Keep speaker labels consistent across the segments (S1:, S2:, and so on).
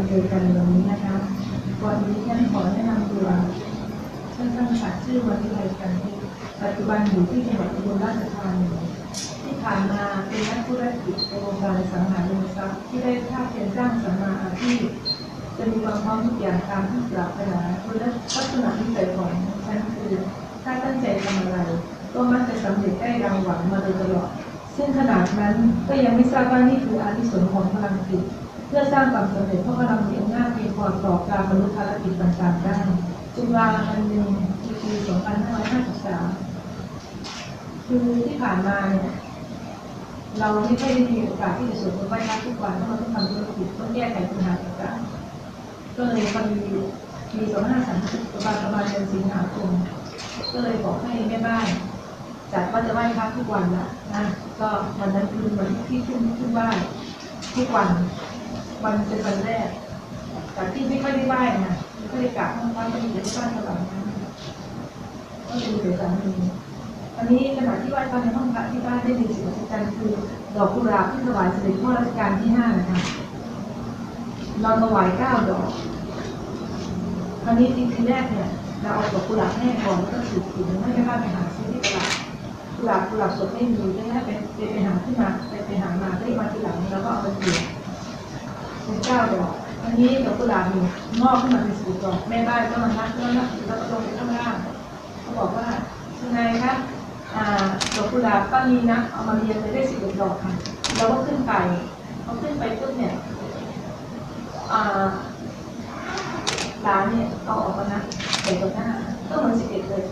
S1: มาเจอกันวันนี้นะคะก่อนนี้ฉันขอแนะนำตัวท่านท่านค่ะชื่อวันวิไลกันปัจจุบันอยู่ที่จังหวัดอุบลราชธานีที่ผ่านมาเป็นนักธุรกิจในวงการสังหาริมทรัพย์ที่ได้ภาคเพียรสร้างสัมมาอาชีพจะมีความพร้อมทุกอย่างตามที่ปรารถนาคุณลักษณะนิสัยของฉันคือถ้าตั้งใจทำอะไร ก็มักจะสำเร็จได้ดังหวังมาโดยตลอดซึ่งขนาดนั้นก็ยังไม่ทราบว่านี่คืออานิสงส์ของพลังจิต เพื่อสร้างความสำเร็จเพราะพลังมีอำนาจเพียงพอต่อการบรรลุภารกิจต่างๆได้จุฬาอันหนึ่งปี2553 คือที่ผ่านมาเนี่ยเราไม่ได้มีโอกาสที่จะสวดมนต์ไหว้พระทุกวันเพราะเราต้องทำธุรกิจต้องแก้ไขปัญหาต่างๆก็เลยพอดีมี2530ประมาณประมาณเดือนสิงหาคมก็เลยบอกให้แม่บ้านจัดว่าจะไหว้พระทุกวันละนะก็วันนั้นคือวันที่ขึ้นขึ้นไหว้ทุกวัน วันเป็นวันแรกจากที่ไม่ค่อยได้ไหว้นะไม่ค่อยได้กราบห้องพระก็มีแต่ที่บ้านตลอดนะก็ดูแต่สามีอันนี้ขณะที่ไหว้พระในห้องพระที่บ้านได้มีสิ่งมหัศจรรย์คือดอกกุหลาบที่ถวายเสด็จพ่อรัชกาลที่ห้านะคะเราถวายเก้าดอกคราวนี้จริงๆแรกเนี่ยเราเอาดอกกุหลาบแห้งก่อนแล้วก็สืบถึงให้แม่บ้านไปหาซื้อที่ตลาดกุหลาบกุหลาบสดไม่มีก็ให้ไปไปไปหาขึ้นมาไปไปหามาได้มาทีหลังแล้วก็เอาไปเกี่ยว เป็นเก้าดอกอันนี้ดอกกุหลาบอยู่งอกขึ้นมาเป็นสิบดอกแม่บ้านก็มาทักแล้วนะแล้วก็ลงไปข้างล่างเขาบอกว่ายังไงครับอ่าดอกกุหลาบป้ามีนะเอามาเรียงเลยได้สิบดอกค่ะเราก็ขึ้นไปพอขึ้นไปปุ๊บเนี่ยร้านเนี่ยเอาออกมานะใส่ตัวหน้าก็เหมือนสิบเอ็ดเลย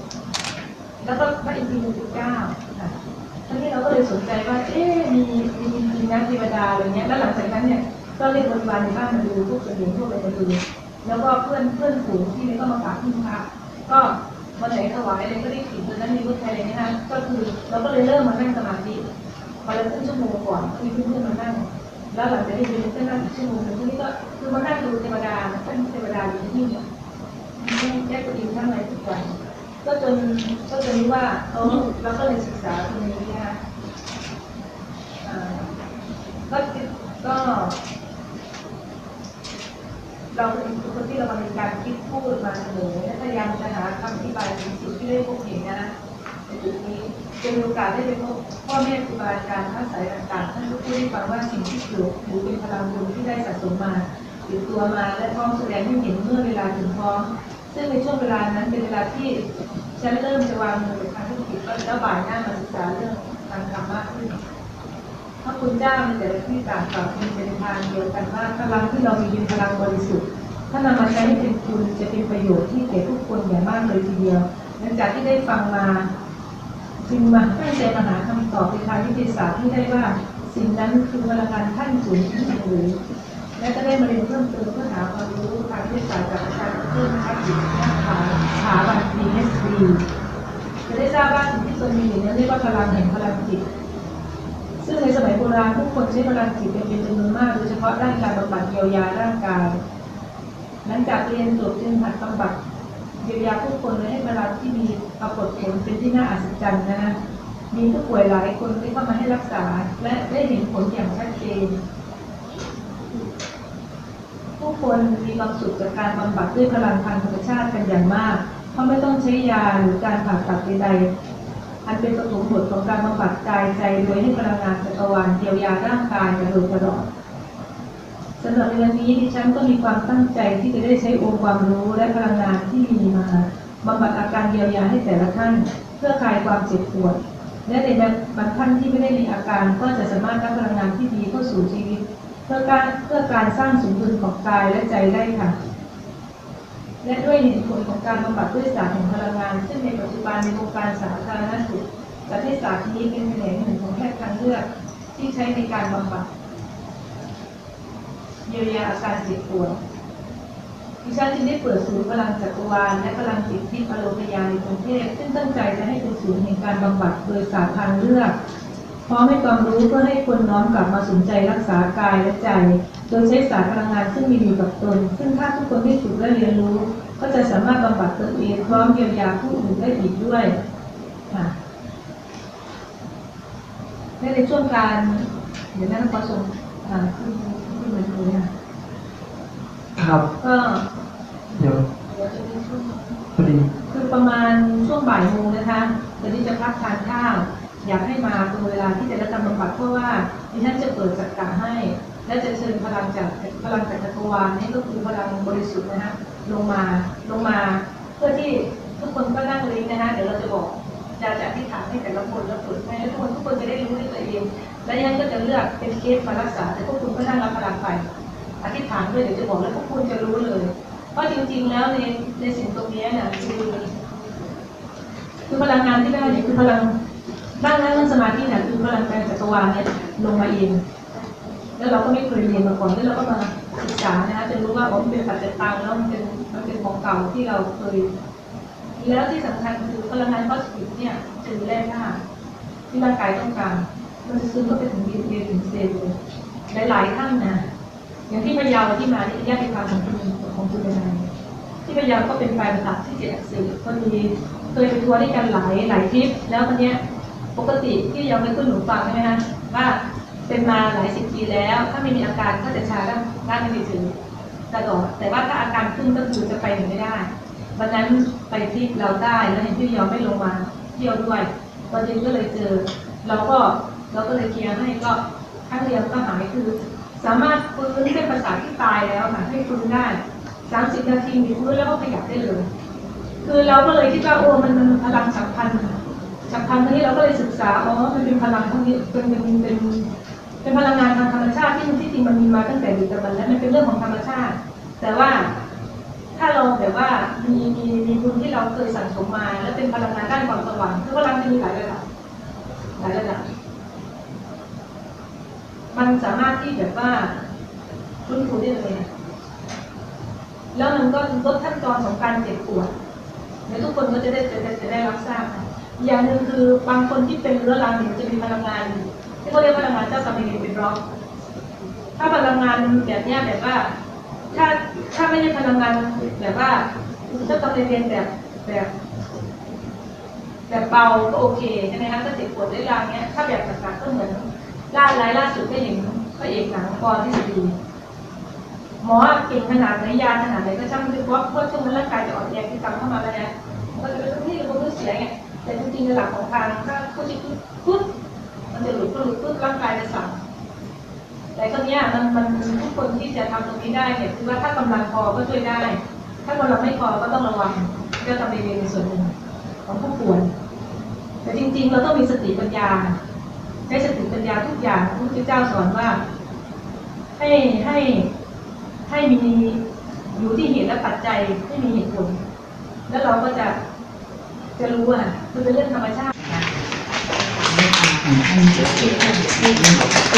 S1: แล้วก็พระอินทรีย์สิบเก้าค่ะทีนี้เราก็เลยสนใจว่า เอ๊ะมีมีจริงๆนะเทวดาอะไรเงี้ย แล้วหลังจากนั้นเนี่ย ก็เรียกบริวารในบ้านมาดูพวกเสมียนพวกอะไรมาดูแล้วก็เพื่อนเพื่อนฝูงที่นี่ก็มากราบที่พระก็วันไหนถวายอะไรก็ได้ขิดตอนนั้นมีพุทธไทยอะไรเนี่ยนะก็คือเราก็เลยเริ่มมานั่งสมาธิวันละครึ่งชั่วโมงก่อนก็มีเพื่อนๆมานั่งแล้วหลังจากนี้เป็นเส้นนั่งชั่วโมงนึงทีนี้ก็คือมานั่งดูเทวดาท่านเทวดาอยู่ที่นี่แยกตัวเองข้งในทุกวันก็จนก็จนรู้ว่าเออเราก็เลยศึกษาตรงนี้นะคะก็ก็ เราเป็นคนที่เรามาในการคิดพูดมาเสนอและพยายามจะหาคำอธิบายในสิ่งที่ได้พบเห็นนะในจุดนี้จะมีโอกาสได้ไปพบพ่อแม่ครูบาอาจารย์ท่านสายต่างๆท่านก็พูดให้ฟังว่าสิ่งที่เกิดหรือเป็นพลังบุญที่ได้สะสมมาติดตัวมาและพร้อมแสดงให้เห็นเมื่อเวลาถึงพร้อม ซึ่งในช่วงเวลานั้นเป็นเวลาที่ฉันเริ่มจะวางมือในทางธุรกิจก็แล้วบ่ายหน้ามาศึกษาเรื่องทางธรรมะขึ้น พระ คุณเจ้าในแต่ละที่ต่างกล่าวเป็นเป็นทางเดียวกันว่าพลังที่เรามีเป็นพลังบริสุทธิ์ ถ้านำมาใช้ให้เป็นคุณจะเป็นประโยชน์ที่แก่ทุกคนอย่างมากเลยทีเดียว หลังจากที่ได้ฟังมาจึงมาตั้งใจมาหาคำตอบในทางวิทยาศาสตร์ที่ได้ว่าสิ่งนั้นคือพลังงานขั้นสูงที่สุดหรือและก็ได้มาเรียนเพิ่มเติมเพื่อหาความรู้ทางวิทยาศาสตร์จากอาจารย์เพื่อนนักจิตนักขาสถาบัน PhD จะได้ทราบว่าสิ่งที่ตนมีอยู่นั้นเรียกว่าพลังแห่งพลังจิต โบราณผู้คนใช้พลังจิตเป็นเป็นจำนวนมากโดยเฉพาะด้านการบำบัดเยียวยาร่างกายหลังจากเรียนจบจึงหัดบำบัดเยียวยาผู้คนและให้พลังที่มีปรากฏผลเป็นที่น่าอัศจรรย์นะมีผู้ป่วยหลายคนที่เข้ามาให้รักษา และได้เห็นผลอย่างชัดเจนผู้คนมีความสุขจากการบำบัดด้วยพลังทางธรรมชาติกันอย่างมาก เพราะไม่ต้องใช้ยาหรือการผ่าตัดใดๆ อันเป็นปฐมบทของการบำบัดกายใจโดยให้พลังงานจักรวาลเยียวยาร่างกายมาโดยตลอดสำหรับในวันนี้ดิฉันก็มีความตั้งใจที่จะได้ใช้องค์ความรู้และพลังงานที่มีมาบำบัดอาการเยียวยาให้แต่ละท่าน เพื่อคลายความเจ็บปวด และในบางท่านที่ไม่ได้มีอาการก็จะสามารถรับพลังงานที่ดีเข้าสู่ชีวิต เพื่อการเพื่อการสร้างสมดุลของกายและใจได้ค่ะ และด้วยเหตุผลของการบำบัดด้วยศารแห่งพลังงาน ซึ่งในปัจจุบันในวงการสาธารณสุขประเทศศาสตร์นี้เป็นแขนงหนึ่งของแพทย์ทางเลือก ที่ใช้ในการบำบัดเยียวยาอาการเจ็บปวดดิฉันจึงได้เปิดศูนย์พลังจักรวาลและพลังจิตที่อโลพยาในกรุงเทพซึ่งตั้งใจจะให้เป็นศูนย์แห่งการบำบัดโดยศารทางเลือก พร้อมให้ความรู้เพื่อให้คนน้อมกลับมาสนใจรักษากายและใจ โดยใช้ศาสตร์พลังงานซึ่งมีอยู่กับตน ซึ่งถ้าทุกคนได้ฝึกและเรียนรู้ ก็จะสามารถบำบัดตนเองพร้อมเยียวยาผู้อื่นได้อีกด้วยค่ะและในช่วงการเดี๋ยวนั่นขอส่งอ่าขึ้นขึ้นมาดูค่ะ
S2: ครับ
S1: ก็
S2: เดี๋ยว
S1: เดี๋ยวจะมีช่วง
S2: พอดี
S1: คือประมาณช่วงบ่ายโมงนะคะตอนนี้จะพักทานข้าว อยากให้มาตรงเวลาที่จะได้ทำบำบัดเพราะว่าดิฉันจะเปิดจัดการให้ และจะเชิญพลังจากพลังจากจักรวาลนี่ก็คือพลังบริสุทธิ์นะคะลงมาลงมา เพื่อที่ทุกคนก็นั่งลิงก์นะคะเดี๋ยวเราจะบอกจะจะอธิษฐานให้แต่ละคนแล้วเปิดให้แล้วทุกคนทุกคนจะได้รู้ด้วยตัวเอง และดิฉันก็จะเลือกเป็นเคสมารักษา แต่พวกคุณก็นั่งรับพลังไปอธิษฐานด้วยเดี๋ยวจะบอกแล้วพวกคุณจะรู้เลย เพราะจริงๆแล้วในในสิ่งตรงนี้น่ะคือคือพลังงานที่ได้เนี่ยคือพลัง นั่งนั่งนั่องสมาธิเนี่ยคือพลังงานจักรวาลเนี่ยลงมาเองแล้วเราก็ไม่เคยเรียนมาก่อนแล้วเราก็มาศึกษานะคะจนรู้ว่าอ๋อมันเป็นปัจจัยตังแล้วมันเป็นมันเป็นของเก่าที่เราเคย แล้วที่สำคัญคือพลังงานพอสิทีฟเนี่ยคือแร่ธาตุที่ร่างกายต้องการมันจะซึมเข้าไปถึงดีเถึงเซลล์เลยหลายๆท่านนะอย่างที่พยาที่มาที่ญาติความของคุณของคุณเป็นไงที่พยาวก็เป็นปลายประสาทที่เจ็ดอักเสบพอดีเคยไปทัวร์ด้วยกันหลายหลายทริปแล้วตอนเนี้ย ปกติที่ยังไม่ขึ้นหนูฟังใช่ไหมคะว่าเป็นมาหลายสิบปีแล้ว ถ้าไม่มีอาการก็จะชาด้านด้านมือถือตลอดแต่ว่าถ้าอาการขึ้นก็คือจะไปไหนไม่ได้วันนั้นไปที่เราได้แล้วเห็นพี่ยอมไม่ลงมาเที่ยวด้วยตอนเย็นก็เลยเจอ เราก็เราก็เลยเคลียร์ให้ก็ครั้งเดียวก็หายคือ สามารถฟื้นเส้นประสาทที่ตายแล้วค่ะให้ฟื้นได้สามสิบนาทีมีฟื้นแล้วก็ขยับได้เลย คือเราก็เลยคิดว่าโอ้มันมันพลังฉับพลัน ฉับพลันทีนี้เราก็เลยศึกษาอ๋อมันเป็นพลังทั้งนี้เป็นเป็นเป็นเป็นพลังงานทางธรรมชาติที่ที่จริงมันมีมาตั้งแต่ดึกดำบรรพ์แล้วมันเป็นเรื่องของธรรมชาติ แต่ว่าถ้าเราแบบว่ามีมีมีบุญที่เราเคยสั่งสมมา แล้วเป็นพลังงานด้านความสว่างคือพลังจะมีหลายระดับหลายระดับมันสามารถที่แบบว่าฟื้นฟูได้เลยแล้วมันก็ลดขั้นตอนของการเจ็บปวดเดี๋ยวทุกคนก็จะได้จะได้จะได้รับทราบ อย่างหนึ่งคือบางคนที่เป็นเรื้อรังเนี่ยจะมีพลังงานที่เขาเรียกพลังงานเจ้าสมิงเป็นบล็อก ถ้าพลังงานแบบเนี้ยแบบว่า ถ้าถ้าไม่ใช่พลังงานแบบว่าเจ้าสมิงแบบแบบแบบเบาก็โอเคใช่ไหมคะก็เจ็บปวดได้รางเนี้ยถ้าแบบหนักๆก็เหมือนล่าร้ายล่าสุดก็เห็นพระเอกหนังกรที่ดีหมอเก่งขนาดไหนยาขนาดไหนก็ช่างคือเพราะเพราะช่วงนั้นร่างกายจะอ่อนแอที่กรรมเข้ามาแล้วเนี่ยมันจะเป็นที่เรารู้เสียไง แต่จริงๆในหลักของทางถ้าเขาจะปุ๊บมันจะหลุดก็หลุดปุ๊บร่างกายจะสั่นแต่ก็เนี้มันมันทุกคนที่จะทำตรงนี้ได้เนี่ยคือว่าถ้ากำลังพอก็ช่วยได้ ถ้ากำลังไม่พอก็ต้องระวังเจ้าทำในเวรในส่วนหนึ่งของผู้ป่วยแต่จริง ๆ เราต้องมีสติปัญญาใช้สติปัญญาทุกอย่างพระพุทธเจ้าสอนว่า ให้ให้ให้มีอยู่ที่เหตุและปัจจัยให้มีเหตุผล แล้วเราก็จะ จะรู้อะมันเป็นเรื่องธรรมชาติ
S3: นเกิดขึ้น